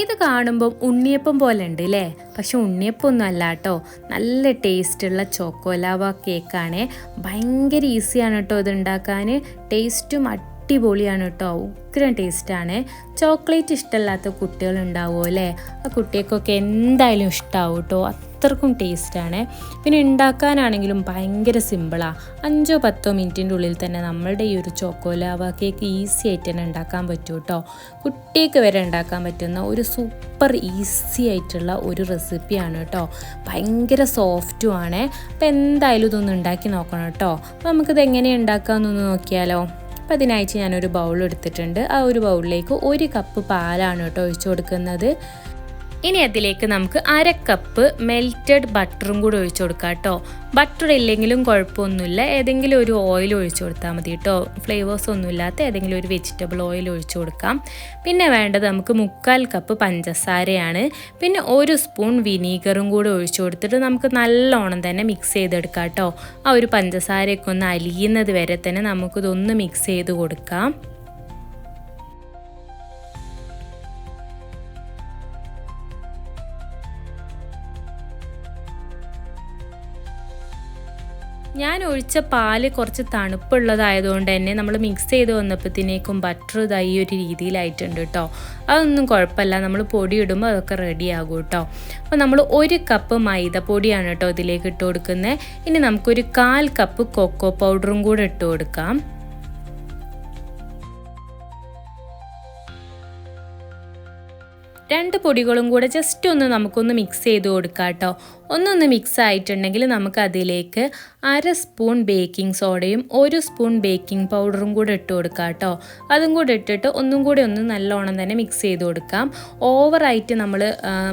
ഇത് കാണുമ്പം ഉണ്ണിയപ്പം പോലെ ഉണ്ട് അല്ലേ പക്ഷെ ഉണ്ണിയപ്പം ഒന്നും അല്ല കേട്ടോ. നല്ല ടേസ്റ്റുള്ള ചോക്കോലാവ കേക്കാണ് ഭയങ്കര ഈസിയാണ് കേട്ടോ ഇത് ഉണ്ടാക്കാൻ ടേസ്റ്റും അടിപൊളിയാണ് കേട്ടോ. ഉഗ്രം ടേസ്റ്റാണ് ചോക്ലേറ്റ് ഇഷ്ടമല്ലാത്ത കുട്ടികളുണ്ടാവുമോ അല്ലേ ആ കുട്ടികൾക്കൊക്കെ എന്തായാലും ഇഷ്ടമാവും കേട്ടോ. അത്രക്കും ടേസ്റ്റാണ് പിന്നെ ഉണ്ടാക്കാനാണെങ്കിലും ഭയങ്കര സിമ്പിളാണ് അഞ്ചോ പത്തോ മിനിറ്റിന്റെ ഉള്ളിൽ തന്നെ നമ്മളുടെ ഈ ഒരു ചോക്കോലാവ കേക്ക് ഈസി ആയിട്ട് തന്നെ ഉണ്ടാക്കാൻ പറ്റും കേട്ടോ കുട്ടിക്ക് വരെ ഉണ്ടാക്കാൻ പറ്റുന്ന ഒരു സൂപ്പർ ഈസി ആയിട്ടുള്ള ഒരു റെസിപ്പിയാണ് കേട്ടോ ഭയങ്കര സോഫ്റ്റും ആണ്. അപ്പോൾ എന്തായാലും ഇതൊന്ന് ഉണ്ടാക്കി നോക്കണം കേട്ടോ അപ്പോൾ നമുക്കിത് എങ്ങനെ ഉണ്ടാക്കാമെന്നൊന്ന് നോക്കിയാലോ. അപ്പോൾ അതിനായിട്ട് ഞാനൊരു ബൗൾ എടുത്തിട്ടുണ്ട്. ആ ഒരു ബൗളിലേക്ക് ഒരു കപ്പ് പാലാണ് കേട്ടോ ഒഴിച്ചു കൊടുക്കുന്നത്. ഇനി അതിലേക്ക് നമുക്ക് അര കപ്പ് മെൽറ്റഡ് ബട്ടറും കൂടി ഒഴിച്ചു കൊടുക്കാം കേട്ടോ. ബട്ടർ ഇല്ലെങ്കിലും കുഴപ്പമൊന്നുമില്ല. ഏതെങ്കിലും ഒരു ഓയിൽ ഒഴിച്ചു കൊടുത്താൽ മതി കേട്ടോ. ഫ്ലേവേഴ്സ് ഒന്നുമില്ലാത്ത ഏതെങ്കിലും ഒരു വെജിറ്റബിൾ ഓയിൽ ഒഴിച്ചു കൊടുക്കാം. പിന്നെ വേണ്ടത് നമുക്ക് മുക്കാൽ കപ്പ് പഞ്ചസാരയാണ്. പിന്നെ ഒരു സ്പൂൺ വിനീഗറും കൂടി ഒഴിച്ചു കൊടുത്തിട്ട് നമുക്ക് നല്ലോണം തന്നെ മിക്സ് ചെയ്തെടുക്കാം കേട്ടോ. ആ ഒരു പഞ്ചസാരയൊക്കെ ഒന്ന് അലിയുന്നത് വരെ തന്നെ നമുക്കിതൊന്ന് മിക്സ് ചെയ്ത് കൊടുക്കാം. ഞാൻ ഒഴിച്ച പാൽ കുറച്ച് തണുപ്പുള്ളതായതുകൊണ്ട് തന്നെ നമ്മൾ മിക്സ് ചെയ്ത് വന്നപ്പോഴത്തേക്കും ബട്ടർ ഇതായി ഒരു രീതിയിലായിട്ടുണ്ട് കേട്ടോ അതൊന്നും കുഴപ്പമില്ല. നമ്മൾ പൊടി ഇടുമ്പോൾ അതൊക്കെ റെഡി ആകും കേട്ടോ അപ്പോൾ നമ്മൾ ഒരു കപ്പ് മൈദപ്പൊടിയാണ് കേട്ടോ ഇതിലേക്ക് ഇട്ട് കൊടുക്കുന്നത്. ഇനി നമുക്കൊരു കാൽ കപ്പ് കൊക്കോ പൗഡറും കൂടെ ഇട്ട് കൊടുക്കാം. രണ്ട് പൊടികളും കൂടെ ജസ്റ്റ് ഒന്ന് നമുക്കൊന്ന് മിക്സ് ചെയ്ത് കൊടുക്കാം കേട്ടോ. ഒന്നൊന്ന് മിക്സ് ആയിട്ടുണ്ടെങ്കിൽ നമുക്ക് അതിലേക്ക് അര സ്പൂൺ ബേക്കിംഗ് സോഡയും ഒരു സ്പൂൺ ബേക്കിംഗ് പൗഡറും കൂടെ ഇട്ട് കൊടുക്കാം കേട്ടോ. അതും കൂടെ ഇട്ടിട്ട് ഒന്നും കൂടി ഒന്ന് നല്ലോണം തന്നെ മിക്സ് ചെയ്ത് കൊടുക്കാം. ഓവറായിട്ട് നമ്മൾ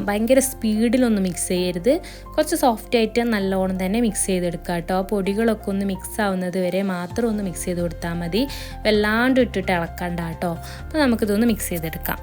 ഭയങ്കര സ്പീഡിലൊന്നും മിക്സ് ചെയ്യരുത്. കുറച്ച് സോഫ്റ്റ് ആയിട്ട് നല്ലോണം തന്നെ മിക്സ് ചെയ്തെടുക്കാം കേട്ടോ. പൊടികളൊക്കെ ഒന്ന് മിക്സ് ആവുന്നത് വരെ മാത്രം ഒന്ന് മിക്സ് ചെയ്ത് കൊടുത്താൽ മതി. വല്ലാണ്ട് ഇട്ടിട്ട് ഇളക്കണ്ട കേട്ടോ. അപ്പോൾ നമുക്കിതൊന്ന് മിക്സ് ചെയ്തെടുക്കാം.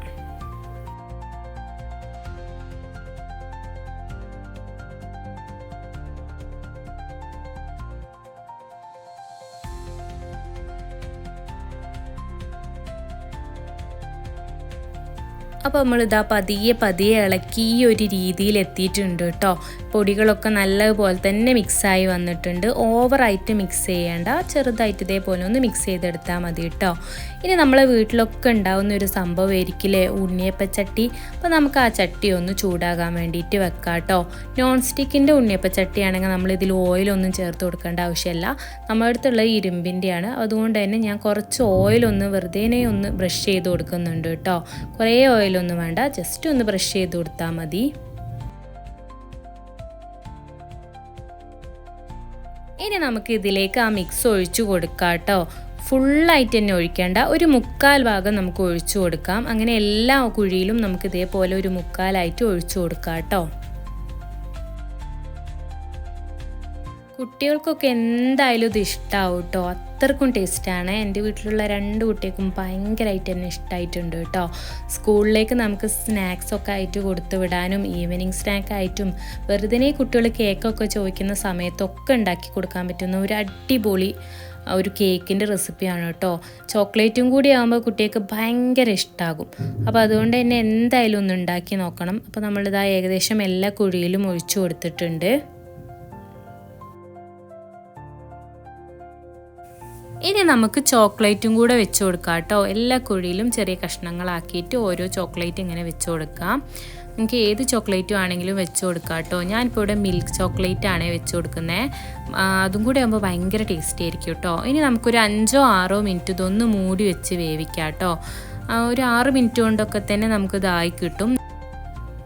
അപ്പോൾ നമ്മളിതാ പതിയെ പതിയെ ഇളക്കി ഈ ഒരു രീതിയിൽ എത്തിയിട്ടുണ്ട് കേട്ടോ. പൊടികളൊക്കെ നല്ലതുപോലെ തന്നെ മിക്സായി വന്നിട്ടുണ്ട്. ഓവറായിട്ട് മിക്സ് ചെയ്യേണ്ട ചെറുതായിട്ട് ഇതേപോലെ ഒന്ന് മിക്സ് ചെയ്തെടുത്താൽ മതി കേട്ടോ. ഇനി നമ്മളെ വീട്ടിലൊക്കെ ഉണ്ടാകുന്ന ഒരു സംഭവമായിരിക്കില്ലേ ഉണ്ണിയപ്പച്ചട്ടി. അപ്പോൾ നമുക്ക് ആ ചട്ടി ഒന്ന് ചൂടാകാൻ വേണ്ടിയിട്ട് വെക്കാം കേട്ടോ. നോൺ സ്റ്റിക്കിന്റെ ഉണ്ണിയപ്പച്ചട്ടിയാണെങ്കിൽ ഇതിൽ ഓയിലൊന്നും ചേർത്ത് കൊടുക്കേണ്ട ആവശ്യമില്ല. നമ്മുടെ അടുത്തുള്ള ഇരുമ്പിന്റെയാണ്. അതുകൊണ്ട് തന്നെ ഞാൻ കുറച്ച് ഓയിലൊന്ന് വെറുതെ ഒന്ന് ബ്രഷ് ചെയ്ത് കൊടുക്കുന്നുണ്ട് കേട്ടോ. കുറേ ഓയിലൊന്നും വേണ്ട. ജസ്റ്റ് ഒന്ന് ബ്രഷ് ചെയ്ത് കൊടുത്താൽ മതി. ഇനി നമുക്ക് ഇതിലേക്ക് ആ മിക്സ് ഒഴിച്ചു കൊടുക്കാം കേട്ടോ ഫുള്ളായിട്ട് തന്നെ ഒഴിക്കേണ്ട. ഒരു മുക്കാൽ ഭാഗം നമുക്ക് ഒഴിച്ചു കൊടുക്കാം. അങ്ങനെ എല്ലാ കുഴിയിലും നമുക്ക് ഇതേപോലെ ഒരു മുക്കാലായിട്ട് ഒഴിച്ചു കൊടുക്കാം കേട്ടോ കുട്ടികൾക്കൊക്കെ എന്തായാലും ഇത് ഇഷ്ടമാവും കേട്ടോ അത്രക്കും ടേസ്റ്റാണ് എന്റെ വീട്ടിലുള്ള രണ്ട് കുട്ടികൾക്കും ഭയങ്കരമായിട്ട് തന്നെ ഇഷ്ടമായിട്ടുണ്ട് കേട്ടോ സ്കൂളിലേക്ക് നമുക്ക് സ്നാക്സൊക്കെ ആയിട്ട് കൊടുത്തു വിടാനും ഈവനിങ് സ്നാക്കായിട്ടും വെറുതെ കുട്ടികൾ കേക്കൊക്കെ ചോദിക്കുന്ന സമയത്തൊക്കെ ഉണ്ടാക്കി കൊടുക്കാൻ പറ്റുന്ന ഒരു അടിപൊളി ഒരു കേക്കിന്റെ റെസിപ്പിയാണ് കേട്ടോ ചോക്ലേറ്റും കൂടി ആകുമ്പോൾ കുട്ടികൾക്ക് ഭയങ്കര ഇഷ്ടമാകും അപ്പോൾ അതുകൊണ്ട് തന്നെ എന്തായാലും ഒന്ന് ഉണ്ടാക്കി നോക്കണം. അപ്പോൾ നമ്മളിതാ ഏകദേശം എല്ലാ കുഴിയിലും ഒഴിച്ചു കൊടുത്തിട്ടുണ്ട്. ഇനി നമുക്ക് ചോക്ലേറ്റും കൂടെ വെച്ച് കൊടുക്കാം കേട്ടോ. എല്ലാ കുഴിയിലും ചെറിയ കഷ്ണങ്ങളാക്കിയിട്ട് ഓരോ ചോക്ലേറ്റ് ഇങ്ങനെ വെച്ച് കൊടുക്കാം. നിങ്ങൾക്ക് ഏത് ചോക്ലേറ്റും ആണെങ്കിലും വെച്ച് കൊടുക്കാം കേട്ടോ. ഞാനിപ്പോൾ ഇവിടെ മിൽക്ക് ചോക്ലേറ്റ് ആണ് വെച്ച് കൊടുക്കുന്നത് അതും കൂടെ ആകുമ്പോൾ ഭയങ്കര ടേസ്റ്റി ആയിരിക്കും കേട്ടോ. ഇനി നമുക്കൊരു അഞ്ചോ ആറോ മിനിറ്റ് ഇതൊന്ന് മൂടി വെച്ച് വേവിക്കാം കേട്ടോ. ഒരു ആറ് മിനിറ്റ് കൊണ്ടൊക്കെ തന്നെ നമുക്ക് നമുക്കിതായി കിട്ടും.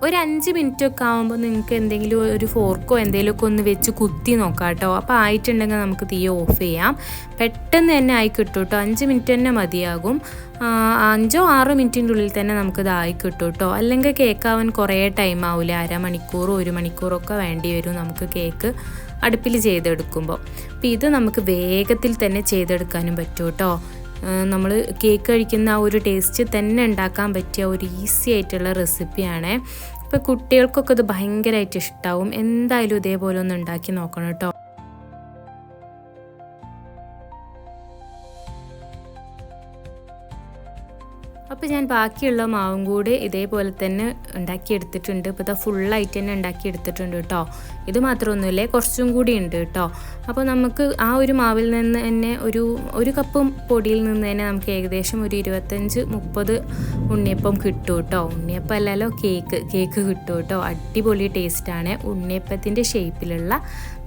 ഒരു അഞ്ച് മിനിറ്റ് ഒക്കെ ആകുമ്പോൾ നിങ്ങൾക്ക് എന്തെങ്കിലും ഒരു ഫോർക്കോ എന്തെങ്കിലുമൊക്കെ ഒന്ന് വെച്ച് കുത്തി നോക്കാം കേട്ടോ അപ്പോൾ ആയിട്ടുണ്ടെങ്കിൽ നമുക്ക് തീ ഓഫ് ചെയ്യാം. പെട്ടെന്ന് തന്നെ ആയി കിട്ടും കേട്ടോ അഞ്ച് മിനിറ്റ് തന്നെ മതിയാകും. അഞ്ചോ ആറോ മിനിറ്റിന്റെ ഉള്ളിൽ തന്നെ നമുക്കിത് ആയി കിട്ടും കേട്ടോ അല്ലെങ്കിൽ കേക്കാവാൻ കുറേ ടൈം ആവില്ല അരമണിക്കൂറോ ഒരു മണിക്കൂറൊക്കെ വേണ്ടി വരും നമുക്ക് കേക്ക് അടുപ്പിൽ ചെയ്തെടുക്കുമ്പോൾ അപ്പോൾ ഇത് നമുക്ക് വേഗത്തിൽ തന്നെ ചെയ്തെടുക്കാനും പറ്റും കേട്ടോ നമ്മൾ കേക്ക് കഴിക്കുന്ന ആ ഒരു ടേസ്റ്റ് തന്നെ ഉണ്ടാക്കാൻ പറ്റിയ ഒരു ഈസി ആയിട്ടുള്ള റെസിപ്പിയാണ് ഇപ്പോൾ കുട്ടികൾക്കൊക്കെ ഇത് ഭയങ്കരമായിട്ട് ഇഷ്ടമാവും എന്തായാലും ഇതേപോലെ ഒന്ന് ഉണ്ടാക്കി നോക്കണം കേട്ടോ അപ്പോൾ ഞാൻ ബാക്കിയുള്ള മാവും കൂടി ഇതേപോലെ തന്നെ ഉണ്ടാക്കിയെടുത്തിട്ടുണ്ട്. ഇപ്പോൾ ഇതാ ഫുള്ളായിട്ട് തന്നെ ഉണ്ടാക്കിയെടുത്തിട്ടുണ്ട് കേട്ടോ ഇത് മാത്രമൊന്നുമില്ലേ കുറച്ചും കൂടി ഉണ്ട് കേട്ടോ അപ്പോൾ നമുക്ക് ആ ഒരു മാവിൽ നിന്ന് തന്നെ ഒരു ഒരു കപ്പും പൊടിയിൽ നിന്ന് തന്നെ നമുക്ക് ഏകദേശം ഒരു ഇരുപത്തഞ്ച് മുപ്പത് ഉണ്ണിയപ്പം കിട്ടും കേട്ടോ ഉണ്ണിയപ്പം അല്ലല്ലോ കേക്ക് കേക്ക് കിട്ടും കേട്ടോ അടിപൊളി ടേസ്റ്റാണ് ഉണ്ണിയപ്പത്തിന്റെ ഷേപ്പിലുള്ള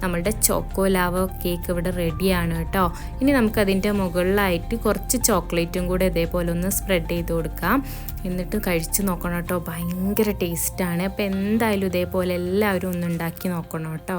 നമ്മളുടെ ചോക്കോ ലാവ കേക്ക് ഇവിടെ റെഡിയാണ് കേട്ടോ ഇനി നമുക്കതിന്റെ മുകളിലായിട്ട് കുറച്ച് ചോക്ലേറ്റും കൂടെ ഇതേപോലെ ഒന്ന് സ്പ്രെഡ് ചെയ്ത് കൊടുക്കാം. എന്നിട്ട് കഴിച്ച് നോക്കണം കേട്ടോ. ഭയങ്കര ടേസ്റ്റാണ് അപ്പോൾ എന്തായാലും ഇതേപോലെ എല്ലാവരും ഒന്ന് ഉണ്ടാക്കി നോക്കണം കേട്ടോ.